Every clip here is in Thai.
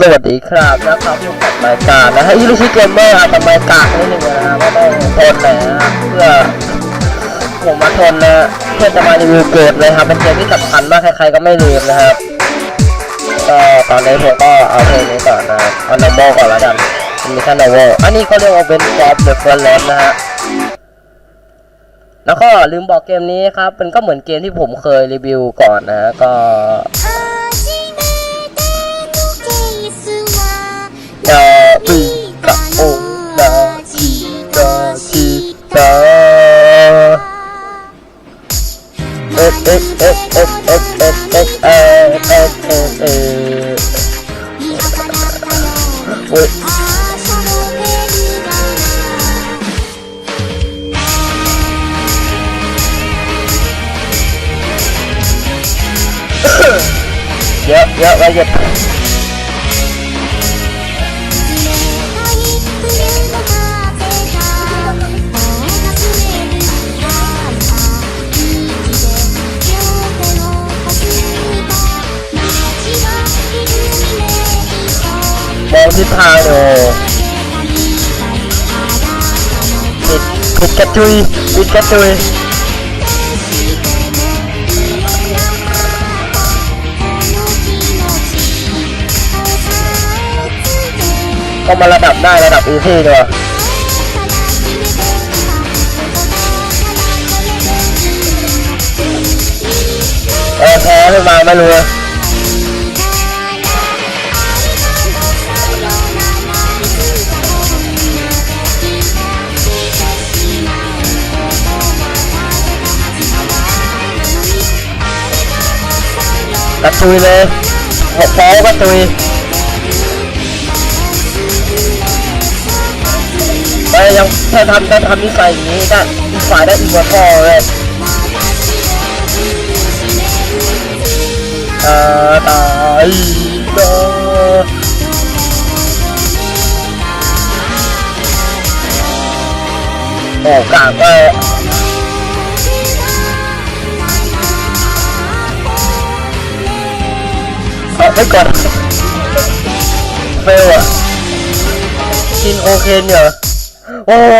สวัสดีครับนะครับพบกับรายการนะฮะอีลูชิเกมเมอร์อาจจะไม่กากนิดนึงนะฮะก็ต้องทนหน่อยนะฮะเพื่อผมมาทนนะเพื่อจะมารีวิวเกมเลยครับเป็นเกมที่สำคัญมากใครๆก็ไม่ลืมนะครับก็ตอนนี้ผมก็เอาเพลงนี้ก่อนนะเอาโนโมก่อนล้วกันมีแค่โนโมอันนี้เขาเรียกว่าเป็นฟอร์มเดอะเฟิร์สเลนนะฮะแล้วก็ลืมบอกเกมนี้ครับมันก็เหมือนเกมที่ผมเคยรีวิวก่อนนะก็ Wait. yep, yep, I get. ทิศทางอยู่ปิดปิดกระจุยปิดกระจุยก็มาระดับได้ระดับอีซี่ดีกว่าเออแพ้ขึ้นมาไม่รู้ กระจุยเลยหกโป๊กระจุยไปยังถ้าทำถ้าทำนิสัยอย่างนี้ได้อีกฝ่ายได้อีกกว่าพ่อเลยตาตายตาโอ้กาก็ ไปเอาไปก่อนเฟลอะกินโอเคนเหรอโอ้โห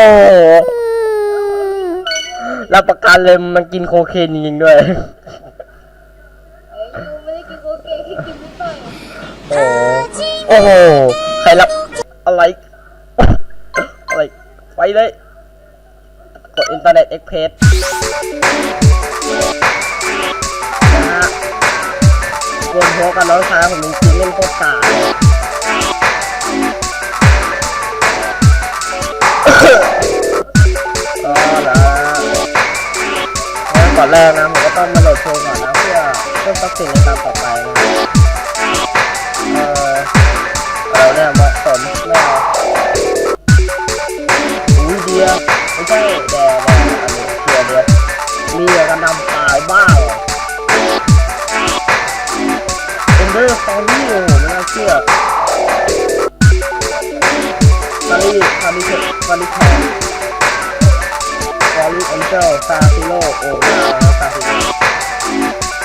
รับประกันเลยมันกินโคเคนจริงๆด้วยไม่ได้กินโคเกะแค่กินนิดหน่อยโอ้โหโอ้โหใครรับอะไรอะไรไปเลยกดอินเทอร์เน็ตเอ็กเพส วมหัวกับน้องชายผมจริงๆเล่นโคตรกาเลยก็นะงั้นก่อนแรกนะผมก็ต้องมาโหลดโชว์ก่อนนะเพื่อเพิ่มทรัพย์สินในตามต่อไปนะเออเราเนี่ยเหมาะสมไม่เอาอุ้ยเดียไม่ใช่แดงแดงอันนี้เดียวเดียวมีเหรกันดำตายบ้าเหรอ เป็นเรื่องตอนนี้โอ้ไม่น่าเชื่อซารีซารีเทคซารีแทนวอลลี่แองเจิลซาซิโลโอ้ไม่เอาแล้วซาซิโล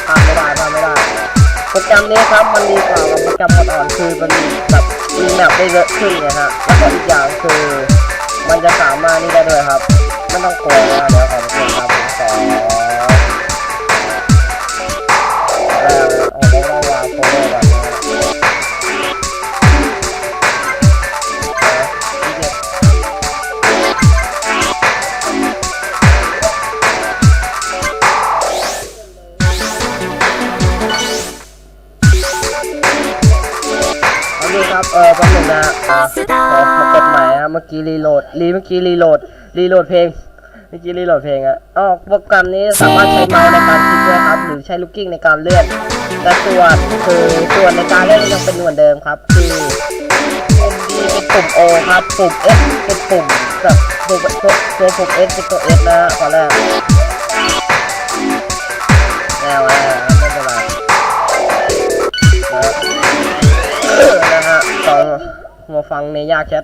พลาดไม่ได้พลาดไม่ได้โปรแกรมนี้ครับมันดีกว่ากับโปรแกรมอ่อนๆคือมันแบบมีแมปได้เยอะขึ้นไงฮะแล้วก็อีกอย่างคือมันจะสามารถนี่ได้ด้วยครับไม่ต้องกลัวนะเดี๋ยวขอเป็นครับผมสอง กี้รีโหลดรีเมื่อกี้รีโหลดรีโหลดเพลงเมื่อกี้รีโหลดเพลงอะอ๋อโปรแกรมนี้สามารถใช้เมาส์ในการคลิกด้วยครับ หรือใช้ลูกกิ้งในการเลื่อนแต่ส่วนคือส่วนในการเล่นยังเป็นเหมือนเดิมครับ คือปุ่ม D เป็นปุ่ม O ครับปุ่ม F เป็นปุ่มแบบตัวตัวตัวปุ่ม S เป็นตัว S นะฮะตอนแรกแนวอะไรไม่เป็นไรนะนะฮะต่อมาฟังในยากแชท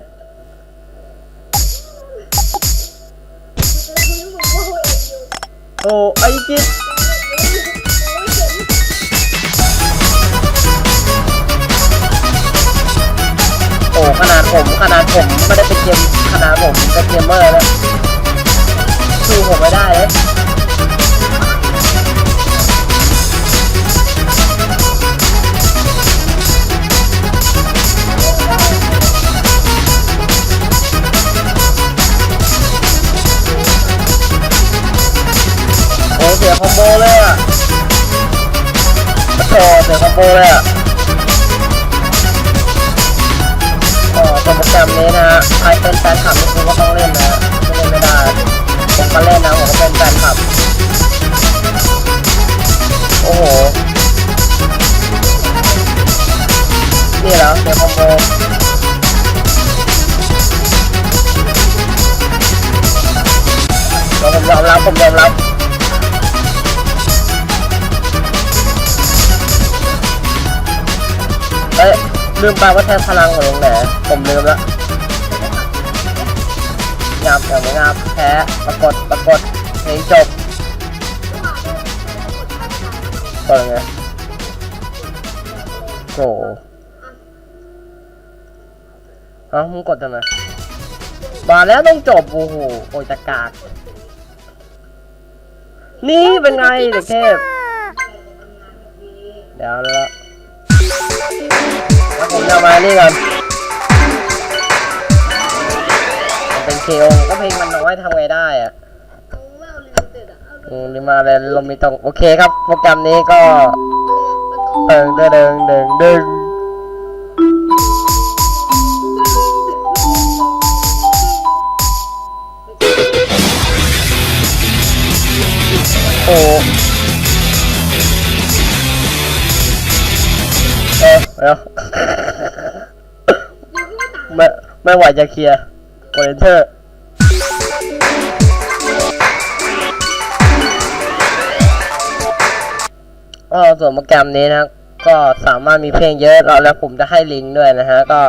โอ้ไอ้จิ๊ดโอ้ขนาดผมขนาดผมไม่ได้เป็นเกมขนาดผมเป็นเกมเมอร์แล้วสู้ผมไม่ได้เลย โบเลยอะอ๋อโปรแกรมนี้นะฮะใครเป็นแฟนคลับนี่คือก็ต้องเล่นนะ เอ้ยลืมไปว่าแทนพลังของตรงไหนผมลืมล้วงามอย่างไม่งามแพ้ปรากฏปรากฏเพลงจบก็ยังไงโกเอ้ามึงกดทำไมมาแล้วต้องจบโอ้โหโอ้ยจะกากนี่เป็นไงเด็กเทพเดี๋ยวแล้วแล้วผมจะ นี่ก่อนมันเป็นเคโอก็เพลงมันน้อยทำไงได้อะเอาไม่เอาลิมิเต็ดอะเอาอืมนี่มาเลยลมมีตรงโอเคครับ โปรแกรมนี้ก็เลยเดิงเดิงเดิงเดิง ไม่ไหวจะเคลียร์กดเอนเตอร์ก็ส่วนโปรแกรมนี้นะ ก็สามารถมีเพลงเยอะเราแล้วผมจะให้ลิงก์ด้วยนะฮะ ก็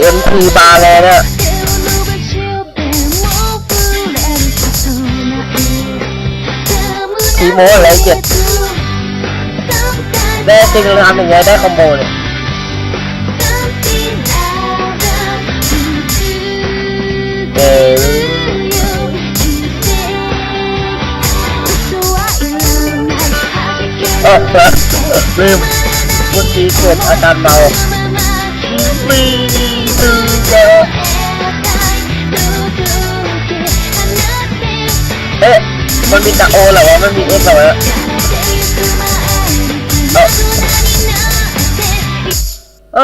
เอ็มพีบาร์แล้วนะทีโมอะไรเจ็ดได้ซิงทำยังไงได้คอมโบเลยเออลืมวันนี้เกิดอาการเมา มีตือเจอเอ๊ะมันมีตะโอเหรอวะมันมีเอ็กเหรอวะเอ้าเอ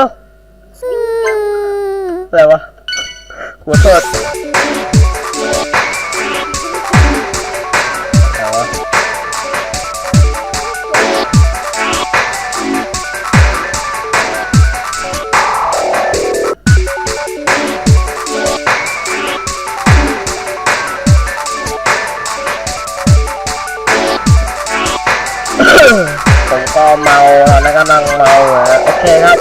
อะไรวะหัวโทษำลังเมาอยู่นะโอเคครับ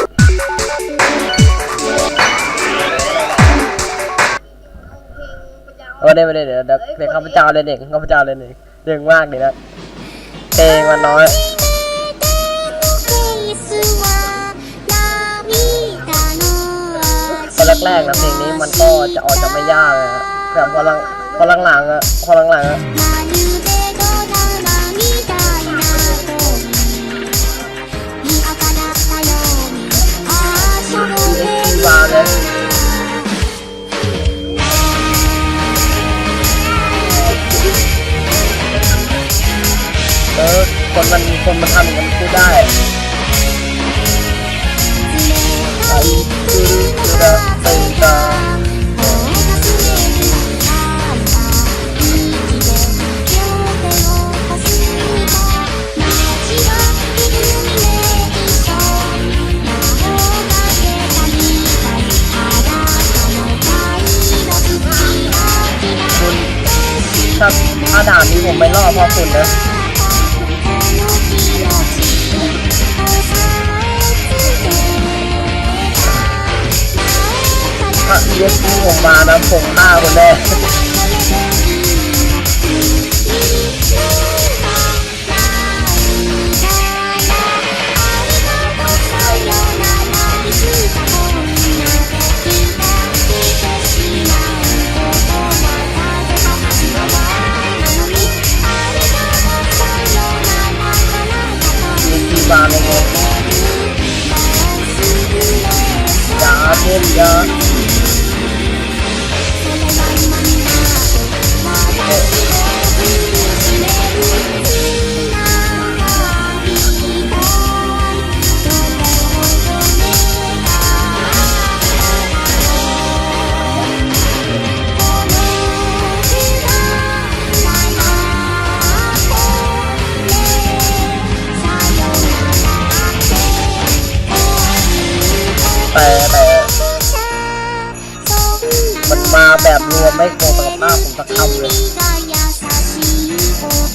เพลงประจำได้ไม่ได้เดี๋ยวเดี๋ยวเดี๋ยวข้าพเจ้าเลยเด็กข้าพเจ้าเลยเด็กเด็กมากเลยนะเพลงมันน้อยตอนแรกๆนะเพลงนี้มันก็จะออกจะไม่ยากเลยนะแต่พอหลังพอหลังๆอะพอหลังๆอะ นมันมีคนมาทำมันกูได้ไอ้กูจะไปตาครับอาดานี้ผมไม่รอดเพราะคุณนะ ถ้าเอ็กซ์ผมมานะผมฆ่าคนแน่มีกีบาร์ในงยาเช่นยา แบบรวมไม่โกงกับภาผมสักคำเลยโอ้โ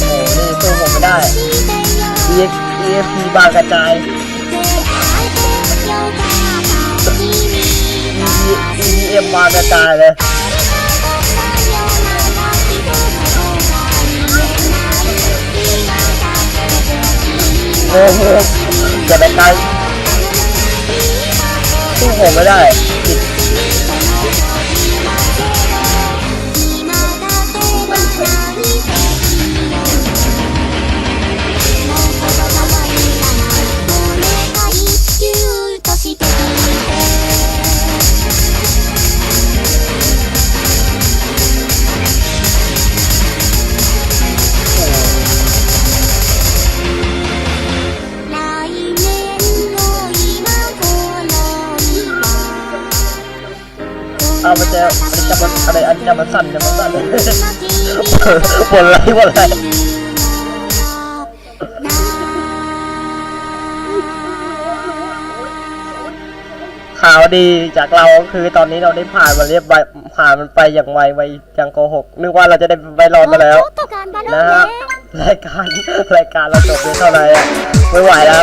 หนี่สู้ผมไม่ได้ EX EXP บางกระจาย EDM บางกระจายเลยโอ้โหจะไปไกล สู้ผมไม่ได้ผิด จะมันจะมันอะไรอันนี้จะมันสั่นจะมันสั่นปวดอะไรปวดอะไรข่าวดีจากเราคือตอนนี้เราได้ผ่านมันเรียบไวผ่านมันไปอย่างไวไวอย่างโกหกนึกว่าเราจะได้ไปรอดมาแล้วนะฮะรายการรายการเราจบเพียงเท่าไหร่อะไม่ไหวแล้ว